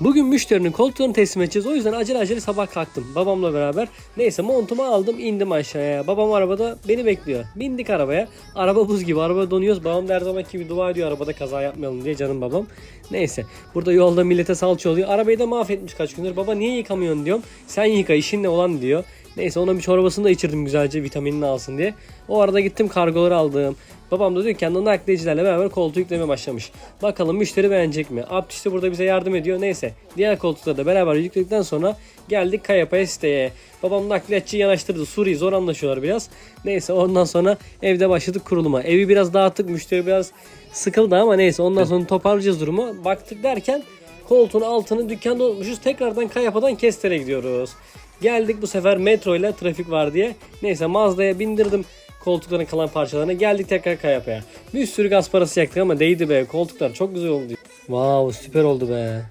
Bugün müşterinin koltuğunu teslim edeceğiz. O yüzden acele acele sabah kalktım babamla beraber. Neyse montumu aldım indim aşağıya. Babam arabada beni bekliyor. Bindik arabaya. Araba buz gibi. Araba donuyoruz. Babam da her zamanki gibi dua ediyor arabada kaza yapmayalım diye canım babam. Neyse. Burada yolda millete salça oluyor. Arabayı da mahvetmiş kaç gündür. Baba niye yıkamıyorsun diyorum. Sen yıka işin ne olan diyor. Neyse ona bir çorbasını da içirdim güzelce vitaminini alsın diye. O arada gittim kargoları aldım. Babam da dükkanında nakliyecilerle beraber koltuğu yüklemeye başlamış. Bakalım müşteri beğenecek mi? Abdü işte burada bize yardım ediyor. Neyse diğer koltukları da beraber yükledikten sonra geldik Kayapa'ya siteye. Babam nakliyatçıyı yanaştırdı. Suriye zor anlaşıyorlar biraz. Neyse ondan sonra evde başladık kuruluma. Evi biraz dağıttık. Müşteri biraz sıkıldı ama neyse ondan sonra toparlayacağız durumu. Baktık derken koltuğun altını dükkanda unutmuşuz. Tekrardan Kayapa'dan Kestel'e gidiyoruz. Geldik bu sefer metro ile trafik var diye. Neyse Mazda'ya bindirdim koltukların kalan parçalarını. Geldik tekrar Kayapa'ya. Bir sürü gaz parası yaktık ama değdi be. Koltuklar çok güzel oldu. Wow süper oldu be.